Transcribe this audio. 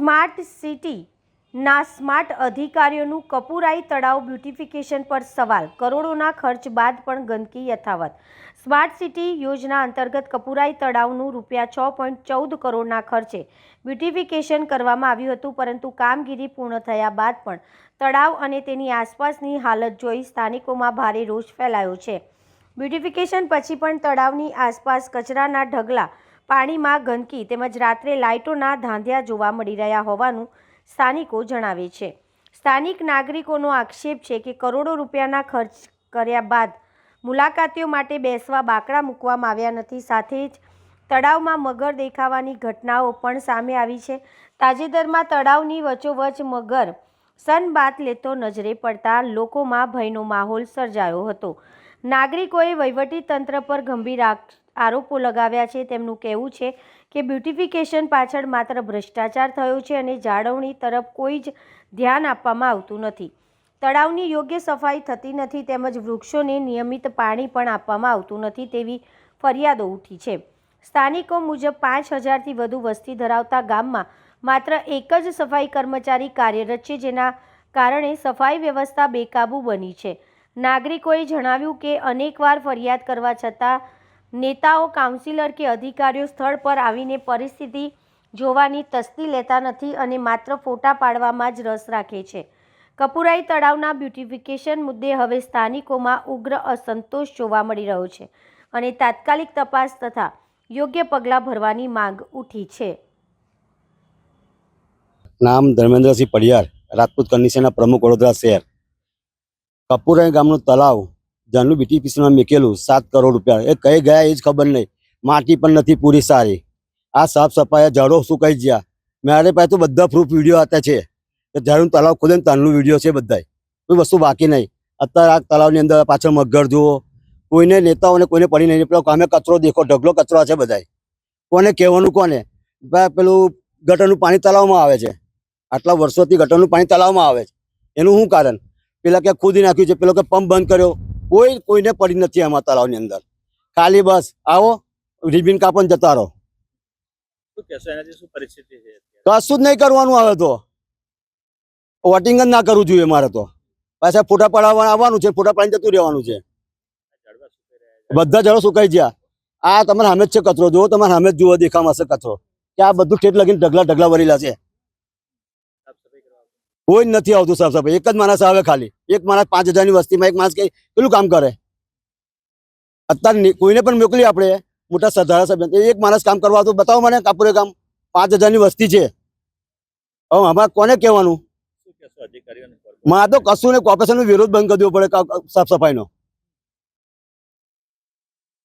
Smart સિટીના smart અધિકારીઓનું Kapurai તળાવ beautification પર સવાલ. કરોડોના ખર્ચ બાદ પણ ગંદકી યથાવત. સ્માર્ટ સિટી યોજના અંતર્ગત કપુરાઈ તળાવનું રૂપિયા છ પોઈન્ટ ચૌદ કરોડના ખર્ચે બ્યુટિફિકેશન કરવામાં આવ્યું હતું, પરંતુ કામગીરી પૂર્ણ થયા બાદ પણ તળાવ અને તેની આસપાસની હાલત જોઈ સ્થાનિકોમાં ભારે રોષ ફેલાયો છે. બ્યુટિફિકેશન પછી પણ તળાવની આસપાસ કચરાના ઢગલા પાણીમાં ગંદકી તેમજ રાત્રે લાઇટોના ધાંધિયા જોવા મળી રહ્યા હોવાનું સ્થાનિકો જણાવે છે. સ્થાનિક નાગરિકોનો આક્ષેપ છે કે કરોડો રૂપિયાના ખર્ચ કર્યા બાદ મુલાકાતીઓ માટે બેસવા બાકડા મૂકવામાં આવ્યા નથી. સાથે જ તળાવમાં મગર દેખાવાની ઘટનાઓ પણ સામે આવી છે. તાજેતરમાં તળાવની વચ્ચોવચ મગર સનબાત લેતો નજરે પડતા લોકોમાં ભયનો માહોલ સર્જાયો હતો. નાગરિકોએ વહીવટી તંત્ર પર ગંભીર આરોપો લગાવ્યા છે. તેમનું કહેવું છે કે બ્યુટિફિકેશન પાછળ માત્ર ભ્રષ્ટાચાર થયો છે અને જાળવણી તરફ કોઈ જ ધ્યાન આપવામાં આવતું નથી. તળાવની યોગ્ય સફાઈ થતી નથી તેમજ વૃક્ષોને નિયમિત પાણી પણ આપવામાં આવતું નથી તેવી ફરિયાદો ઉઠી છે. સ્થાનિકો મુજબ પાંચ હજારથી વધુ વસ્તી ધરાવતા ગામમાં માત્ર એક જ સફાઈ કર્મચારી કાર્યરત છે જેના કારણે સફાઈ વ્યવસ્થા બેકાબૂ બની છે. નાગરિકોએ જણાવ્યું કે અનેકવાર ફરિયાદ કરવા છતાં નેતાઓ, કાઉન્સિલર કે અધિકારીઓ સ્થળ પર આવીને પરિસ્થિતિ જોવાની તસ્દી લેતા નથી અને માત્ર ફોટા પાડવામાં જ રસ રાખે છે. કપુરાઈ તળાવના બ્યુટિફિકેશન મુદ્દે હવે સ્થાનિકોમાં ઉગ્ર અસંતોષ જોવા મળી રહ્યો છે અને તાત્કાલિક તપાસ તથા યોગ્ય પગલાં ભરવાની માંગ ઉઠી છે. નામ ધર્મેન્દ્રસિંહ પડિયાર રાજપૂત કન્ડિશનના પ્રમુખ વડોદરા શહેર. કપુરાઈ ગામનું તલાવ જાનું બીટીપીસીમાં મેકેલું, સાત કરોડ રૂપિયા. એ કઈ ગયા એ જ ખબર નહીં. માટી પણ નથી પૂરી સારી. આ સાફ સફાઈ ઝાડો સુકાઈ ગયા? મારે પાસે તો બધા પ્રૂફ વીડિયો હતા છે. જ્યારે તલાવ ખોલે ને તારનું વીડિયો છે બધાય. કોઈ વસ્તુ બાકી નહીં. અત્યારે આ તલાવની અંદર પાછળ મગર જુઓ. કોઈને નેતાઓને કોઈને પડી નહીં. પેલો કામે કચરો દેખો, ઢગલો કચરો છે બધાય. કોને કહેવાનું કોને? પેલું ગટરનું પાણી તલાવમાં આવે છે. આટલા વર્ષોથી ગટરનું પાણી તલાવમાં આવે છે. એનું શું કારણ? પેલા કે ખોદી નાખ્યું છે. પેલો કે પંપ બંધ કર્યો. કોઈ કોઈને પડી નથી આમાં તળાવની અંદર. ખાલી બસ આવો રિબિન કાપન જતા રહો? કશું જ નહીં કરવાનું આવે તો. વોટિંગ જ ના કરવું જોઈએ મારે તો. પાછા ફોટા પડાવવા આવવાનું છે ફોટા પાડીને જતું રહેવાનું છે. બધા જળો સુકાઈ ગયા. આ તમારે સામે જ છે કચરો. જુઓ તમારે સામે જ જુઓ દેખામાં હશે કચરો. કે આ બધું ઠેઠ લગીને ઢગલા ઢગલા ભરેલા છે સાફ સફાઈ કરવા આવશે. કોઈ જ નથી આવતું સાફ સફાઈ. એક જ માણસ આવે ખાલી. એક માણસ પાંચ હજારની વસ્તીમાં એક માણસ કે પેલું કામ કરે? અત્યારે કોઈને પણ મોકલી આપણે. મોટા સ- ધારાસભ્ય એક માણસ કામ કરવા આવતું બતાવો મને કાપુરે કામ. પાંચ હજારની વસ્તી છે. હવે અમારે કોને કહેવાનું? શું કહેશો અધિકારીઓને? માં તો કશું ને કોર્પોરેશનનો વિરોધ બંધ કરી દેવો પડે સાફ સફાઈનો.